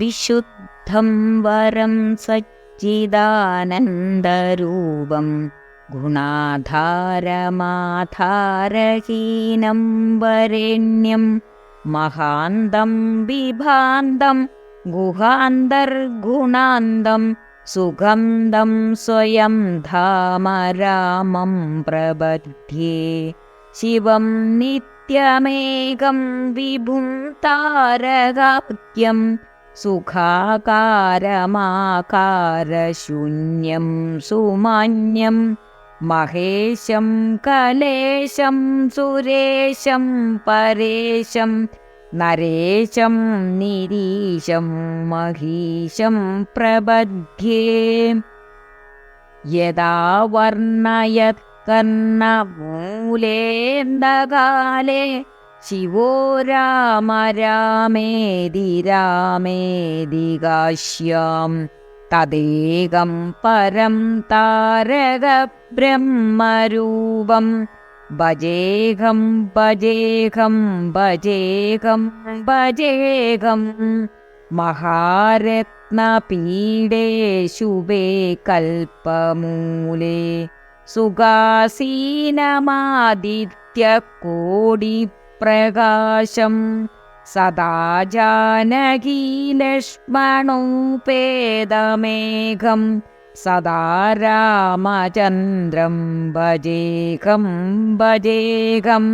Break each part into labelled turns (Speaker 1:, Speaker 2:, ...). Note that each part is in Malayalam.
Speaker 1: विशुद्धं वरं सच्चिदानन्दरूपं गुणाधारमाधारहीनं वरेण्यं महान्तं बिभान्दं गुहान्तर्गुणान्तं सुगन्धं स्वयं धाम रामं प्रबध्ये शिवं नित्यमेकं विभुं विभुन्तारगाप्यम् സുഖാകാരമാകാരശൂന്യം സുമാന്യം മഹേശം കലേശം സുരേശം പരേശം നരേശം നിരീശം മഹീശം പ്രബധ്യേ യഥാ വർണയത് കർണമൂലേന്ദകാലേ ശിവോ രാമ രാമേതി രാമേതി കാശ്യാം. തദേകം പരം താരകബ്രഹ്മരൂപം ഭജേഹം ഭജേഹം ഭജേഹം ഭജേഹം. മഹാരത്നപീഡേ ശുഭേ കൽപ്പമൂലേ. സുഖാസീനമാദിത്യകോടിപ്രകാശം സദാ ജാനകീലക്ഷ്മണോപേതമേഘം സദാ രാമചന്ദ്രം ഭജേഹം ഭജേഹം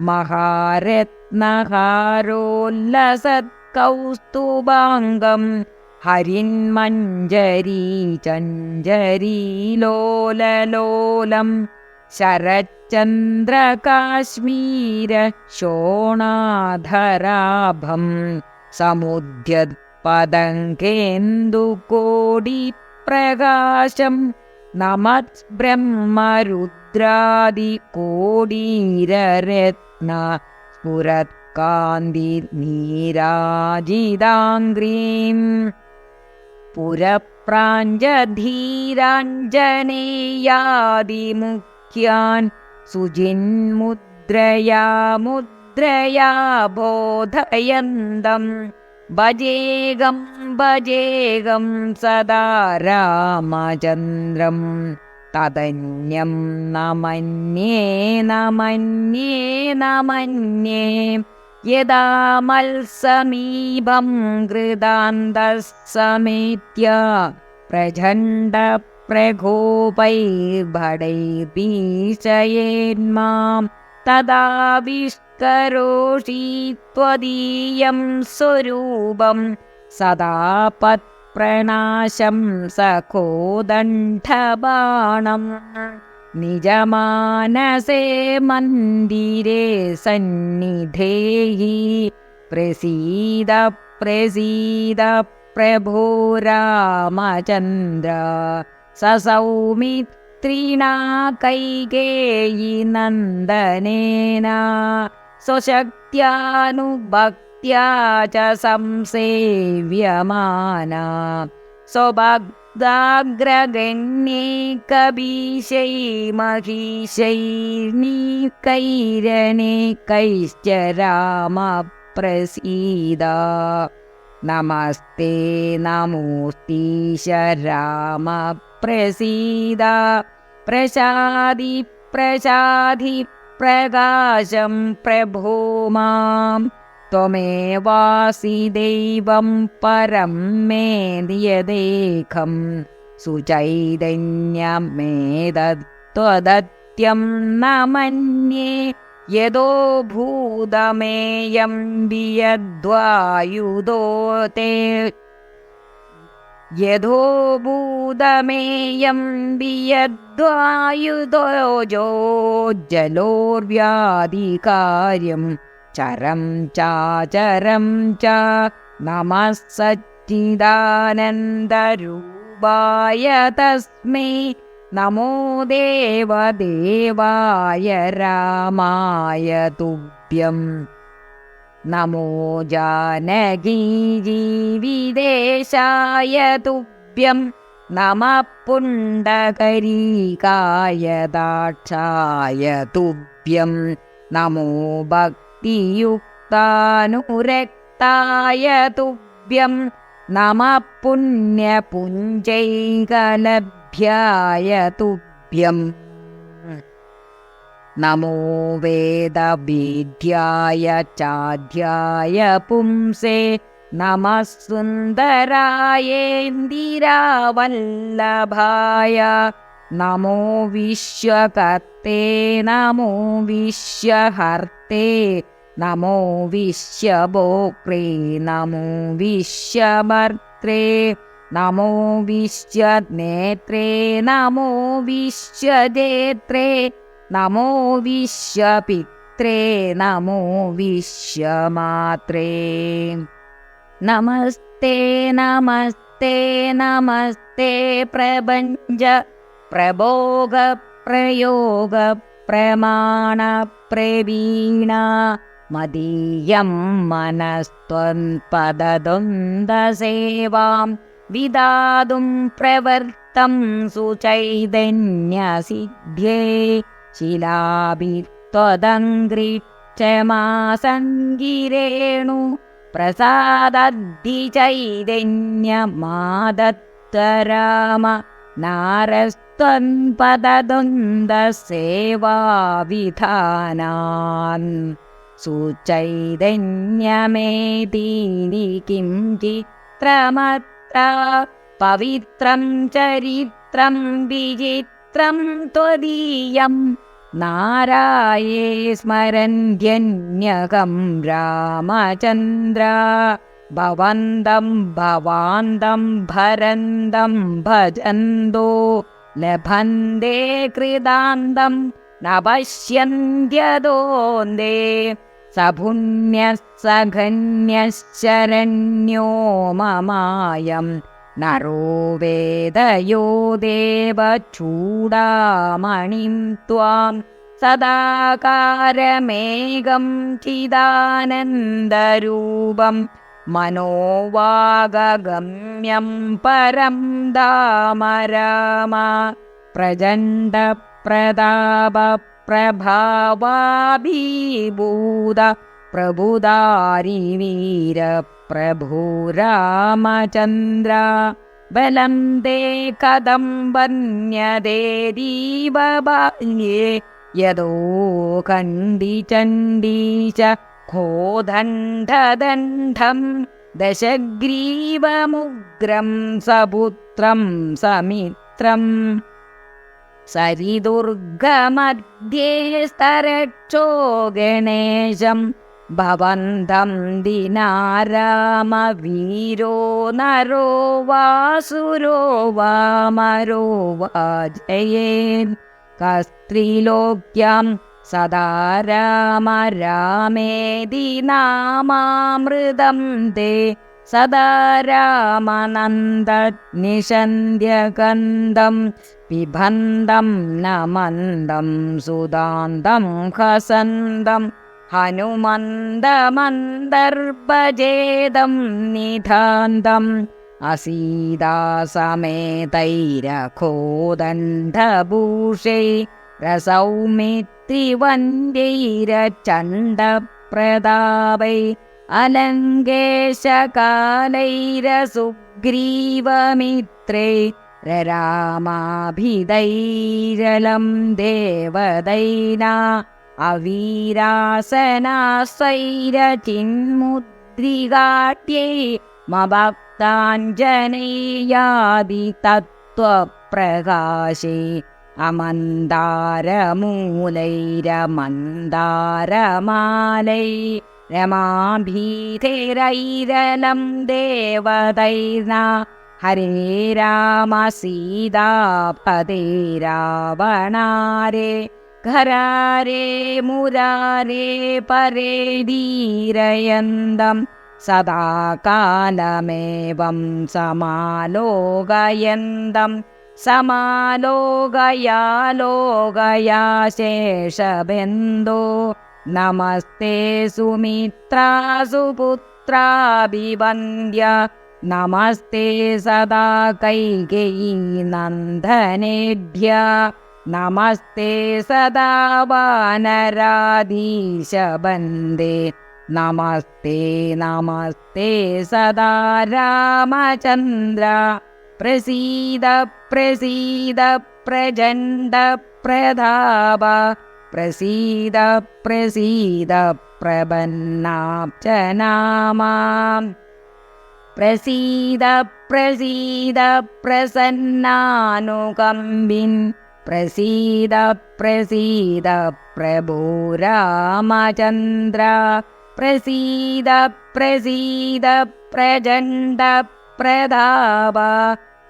Speaker 1: മഹാരത്നഹാരോല്ലസത്കൗസ്തുഭാംഗം ഹരിന്മഞ്ജരീ ചഞ്ജരീലോലലോലം ശരചന്ദ്രകാശ്മീര ശോണാധരാഭം स्फुरत्कान्दिनीराजिदाङ्ग्रीं पुरप्राञ्जधीराञ्जनेयादिमुख्यान् सुजिन्मुद्रया मुद्रया बोधयन्दम्। भजेगं भजेगं सदा रामचन्द्रम्। तदन्यं न मन्ये न मन्ये न मन्ये यदा मल्समीपं गृदान्तस्समेत्य प्रझण्डप्रघोपैर्भटैपीषयेन्मां तदा विष्करोषि त्वदीयं स्वरूपं सदा पत् पत्प्रणाशं सखोदण्डबाणं निजमानसे मन्दिरे सन्निधेहि प्रसीद प्रसीद प्रभो रामचन्द्र ससौमित्रिणा कैकेयी नन्दनेन स्वशक्त्यानुभक्त्या च संसेव्यमाना स्वभक्ताग्रगण्यैकबीशैर्महिषैर्नीकैरणैकैश्च रामप्रसीद नमस्ते नमोऽस्तीश रामप्रसीद प्रसादि प्रसादि प्रकाशं प्रभो मां त्वमेवासि दैवं परं मे यदेकं सुचैतन्यमेदत्वदत्यं न मन्ये यदो भूतमेयं वियद्वायुधो ते യഥോഭൂതമേയം വിയദ്വായുധോജോജ്ജലോർവ്യാധികാര്യം. ചരം ചാചരം ച നമ സച്ചിദാനന്ദരൂപായ തസ്മൈ. നമോ ദേവദേവായ രാമായ തുഭ്യം. നമോ ജാനകീ ജീവിദേശായ തുപ്യം നമ പുണ്ടകരീകായ ദാക്ഷായ തുഭ്യം നമോ ഭക്തിയുക്താനുരക്തായ തുപ്യം നമ പുണ്യപുഞ്ചൈകലഭ്യായ തുപ്യം नमो वेदविद्याय चाध्याय पुंसे नमः सुन्दरायेन्दिरावल्लभाय नमो विश्वकर्ते नमो विश्वहर्ते नमो विश्वभोक्त्रे नमो विश्यमर्त्रे नमो विश्वनेत्रे नमो विश्वजेत्रे नमो विश्यपित्रे नमो विश्य मात्रे नमस्ते नमस्ते नमस्ते प्रभञ्ज प्रभोगप्रयोगप्रमाणप्रवीणा मदीयं मनस्त्वन्पददुन्दसेवां विदातुं प्रवर्तं सुचैतन्यसिद्ध्ये। വിദാതും പ്രവർത്തം സുചൈതന്യസിദ്ധ്യേ ശിലാഭിത്വദംഘ്രിക്ഷമാസംഗിരേണു പ്രസാദദ്ധി ചൈതന്യമാദത്തരാമ നാരസ്ത്വൻപദദ്വന്ദ്സേവാവിധാനാൻ സുചൈതന്യമേതീനി കിം ചിത്രമത്ര പവിത്രം ചരിത്രം വിചിത്രം ത്വദീയം. നാരായേ സ്മരന്ധ്യന്യകം രാമചന്ദ്ര. ഭവന്തം ഭവാന്തം ഭരന്തം ഭജന്തോ. ലഭന്തേ കൃതാന്തം ന പശ്യന്ത്യതോന്തേ സപുണ്യഃ സഖന്യശരണ്യോ മമായം. നരോ വേദയോ ദേവചൂടാമണിം ത്വാം സദാകാരമേകം ചിദാനന്ദരൂപം മനോവാഗമ്യം പരം ദാമ രാമ പ്രചണ്ഡ പ്രതാപ प्रभो रामचन्द्रा बलं दे कदम् वन्यदेदीव बाल्ये यदोखण्डीचण्डी च खोदण्ढदण्ढं दशग्रीवमुग्रं सपुत्रं समित्रम् सरिदुर्गमध्ये स्तरक्षो गणेशम् भवन्तं दिनारामवीरो नरो वासुरो वा मरो वा जयेन् कस्त्रिलोक्यं सदा राम रामरामे दीनामामृदं ते सदा रामनन्दनिषन्द्यगन्दं पिबन्दं न मन्दं सुदान्तं हसन्दम् പിബന്ധം നമന്ദം സുദാന്തം ഹസന്തം ഹനുമന്ദമന്ദർഭജേദം നിധാന്തം അസീതാസമേതൈരഘോദണ്ഡഭൂഷൈ രസൗമിത്രിവന്ദ്യൈരചണ്ഡപ്രതാപൈ അലങ്കേശകാലൈരസുഗ്രീവമിത്രേ രരാമാഭിധൈരലം ദേവദൈനാ അവീരാസനാസൈരചിന്മുദ്രികാട്യേ മഭക്താഞ്ജനേയാദി തത്വപ്രകാശേ അമന്ദാരമൂലൈരമന്ദാരമാലൈ രമാഭീതിരൈരലം ദേവതൈർന खरारे मुरारे परे परेदीरयन्दं सदा कालमेवं समालोगयन्दं समालोगया शेषबिन्दो नमस्ते सुमित्रा सुपुत्राभिवन्द्य नमस्ते सदा कैकेयी नन्दनेभ्य നമസ്തേ സദാ വാനരാധീശബന്ദേ നമസ്തേ നമസ്തേ സദാ രാമചന്ദ്ര. പ്രസീദ പ്രസീദ പ്രചണ്ഡ പ്രതാപ. പ്രസീദ പ്രസീദ പ്രപന്നാബ്ജനാമാം. പ്രസീദ പ്രസീദ പ്രസീദ പ്രഭോ രാമചന്ദ്ര. പ്രസീദ പ്രസീദ പ്രചണ്ഡ പ്രതാപ.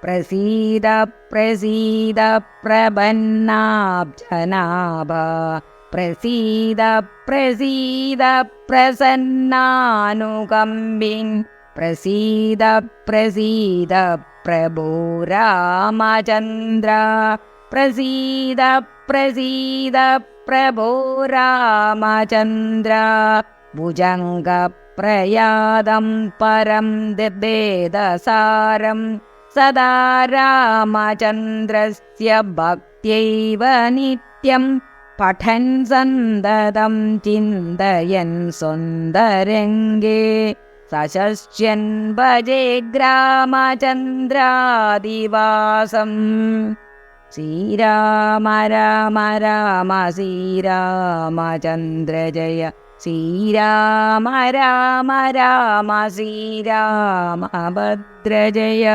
Speaker 1: പ്രസീദ പ്രസീദ പ്രപന്നാബ്ജനാഭ. പ്രസീദ പ്രസീദ പ്രസന്നാനുകമ്പിൻ. പ്രസീദ പ്രസീദ പ്രഭോ രാമചന്ദ്ര. प्रसीद प्रसीद प्रभो रामचन्द्र। भुजङ्गप्रयादं परं दिभेदसारं सदा रामचन्द्रस्य भक्त्यैव नित्यं। पठन् सन्ददं चिन्तयन् सुन्दरङ्गे। सशस्यन् भजे ग्रामचन्द्रादिवासम्। ശ്രീരാമ രാമ രാമ ശ്രീരാമചന്ദ്ര ജയ. ശ്രീരാമ രാമ രാമ ശ്രീരാമ ഭദ്ര ജയ.